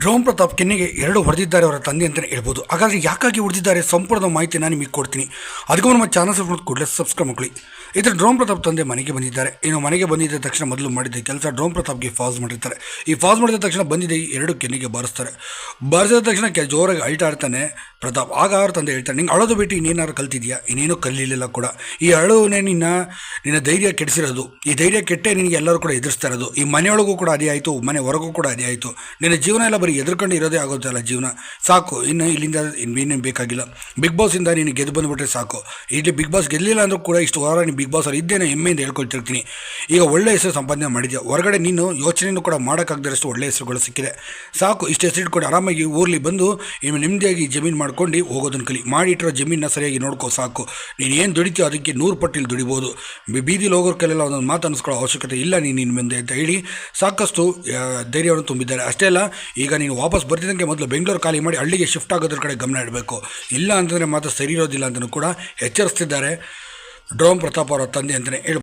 Drone Pratap ಕೆನ್ನೆಗೆ ಎರಡು ಹೊಡೆದಿದ್ದಾರೆ ಅವರ ತಂದೆ ಅಂತಲೇ ಹೇಳ್ಬೋದು. ಹಾಗಾದರೆ ಯಾಕಾಗಿ ಹೊಡೆದಿದ್ದಾರೆ? ಸಂಪೂರ್ಣ ಮಾಹಿತಿ ನಾನು ನಿಮಗೆ ಕೊಡ್ತೀನಿ. ಅದಕ್ಕೂ ನಮ್ಮ ಚಾನಲ್ ಸಬ್ಸ್ಕ್ರೈಬ್ ಕೂಡಲೇ ಸಬ್ಸ್ಕ್ರೈಬ್ ಮಕ್ಕಳಿ ಇದರ ಡ್ರೋಮ್ ಪ್ರತಾಪ್ ತಂದೆ ಮನೆಗೆ ಬಂದಿದ್ದಾರೆ. ಇನ್ನು ಮನೆಗೆ ಬಂದಿದ್ದ ತಕ್ಷಣ ಮೊದಲು ಮಾಡಿದ್ದ ಕೆಲಸ ಡ್ರೋನ್ ಪ್ರತಾಪ್ಗೆ ಫಾಸ್ ಮಾಡಿರ್ತಾರೆ. ಈ ಫಾಸ್ ಮಾಡಿದ ತಕ್ಷಣ ಬಂದಿದೆ ಎರಡು ಕೆನ್ನೆಗೆ ಬಾರಿಸ್ತಾರೆ. ಬಾರಿಸಿದ ತಕ್ಷಣ ಕೆ ಜೋರಾಗಿ ಅಳ್ತಾಡ್ತಾನೆ ಪ್ರತಾಪ್, ಆಗ ಅವ್ರ ತಂದೆ ಹೇಳ್ತಾರೆ, ನಿಂಗೆ ಅಳೋದು ಬಿಟ್ಟು ಇನ್ನೇನಾದ್ರು ಕಲ್ತಿದ್ಯಾ? ಇನ್ನೇನು ಕಲೀಲಿಲ್ಲ ಕೂಡ. ಈ ಅಳುವನೇ ನಿನ್ನ ನಿನ್ನ ಧೈರ್ಯ ಕೆಡಿಸಿರೋದು. ಈ ಧೈರ್ಯ ಕೆಟ್ಟೆ ನಿನಗೆ ಎಲ್ಲರೂ ಕೂಡ ಎದುರಿಸ್ತಾ ಇರೋದು. ಈ ಮನೆಯೊಳಗೂ ಕೂಡ ಅದೇ ಆಯಿತು, ಮನೆ ಹೊರಗೂ ಕೂಡ ಅದೇ ಆಯಿತು. ನಿನ್ನ ಜೀವನ ಎಲ್ಲ ಬರೀ ಎದುರ್ಕೊಂಡು ಇರೋದೇ ಆಗೋದಲ್ಲ ಜೀವನ. ಸಾಕು, ಇನ್ನು ಇಲ್ಲಿಂದ ಇನ್ನೇನು ಬೇಕಾಗಿಲ್ಲ. ಬಿಗ್ ಬಾಸಿಂದ ನೀನು ಗೆದ್ದು ಬಂದುಬಿಟ್ರೆ ಸಾಕು. ಇಲ್ಲಿ ಬಿಗ್ ಬಾಸ್ ಗೆಲ್ಲಿಲ್ಲ ಅಂದರೂ ಕೂಡ ಇಷ್ಟು ವಾರ ನೀನು ಬಿಗ್ ಬಾಸ್ ಅವ್ರು ಇದ್ದೇನೆ ಹೆಮ್ಮೆಯಿಂದ ಹೇಳ್ಕೊಳ್ತಿರ್ತೀನಿ. ಈಗ ಒಳ್ಳೆ ಹೆಸರು ಸಂಪಾದನೆ ಮಾಡಿದ್ಯಾ? ಹೊರಗಡೆ ನೀನು ಯೋಚನೆಯೂ ಕೂಡ ಮಾಡೋಕ್ಕಾಗದಷ್ಟು ಒಳ್ಳೆ ಹೆಸರುಗಳು ಸಿಕ್ಕಿದೆ. ಸಾಕು, ಇಷ್ಟು ಹೆಸರು ಇಟ್ಕೊಂಡು ಆರಾಮಾಗಿ ಊರಲ್ಲಿ ಬಂದು, ನಿಮ್ಮ ನೆಮ್ಮದಿಯಾಗಿ ಜಮೀನು ಮಾಡ್ಕೊಂಡು ಹೋಗೋದನ್ನು ಕಲಿ. ಮಾಡಿಟ್ಟಿರೋ ಜಮೀನನ್ನ ಸರಿಯಾಗಿ ನೋಡ್ಕೋ, ಸಾಕು. ನೀನು ಏನು ದುಡಿತೀಯೋ ಅದಕ್ಕೆ ನೂರು ಪಟ್ಟಿಲಿ ದುಡಿಬೋದು. ಬೀದಿಲಿ ಹೋಗೋರ ಕೈಲೆಲ್ಲ ಒಂದೊಂದು ಮಾತು ಅನ್ನಿಸ್ಕೊಳ್ಳೋ ಅವಶ್ಯಕತೆ ಇಲ್ಲ ನೀನು ನಿನ್ನ ಮುಂದೆ ಅಂತ ಹೇಳಿ ಸಾಕಷ್ಟು ಧೈರ್ಯವನ್ನು ತುಂಬಿದ್ದಾರೆ. ಅಷ್ಟೇ ಅಲ್ಲ, ಈಗ ನೀನು ವಾಪಸ್ ಬರ್ತಿದ್ದಂಗೆ ಮೊದಲು ಬೆಂಗಳೂರು ಖಾಲಿ ಮಾಡಿ ಹಳ್ಳಿಗೆ ಶಿಫ್ಟ್ ಆಗೋದ್ರ ಕಡೆ ಗಮನ ಇಡಬೇಕು. ಇಲ್ಲ ಅಂತಂದರೆ ಮಾತ್ರ ಸರಿ ಇರೋದಿಲ್ಲ ಅಂತಲೂ ಕೂಡ ಎಚ್ಚರಿಸ್ತಿದ್ದಾರೆ. ಡ್ರೋನ್ ಪ್ರತಾಪ್ ಅವರ ತಂದೆ ಅಂತಲೇ ಹೇಳ್ಬೋದು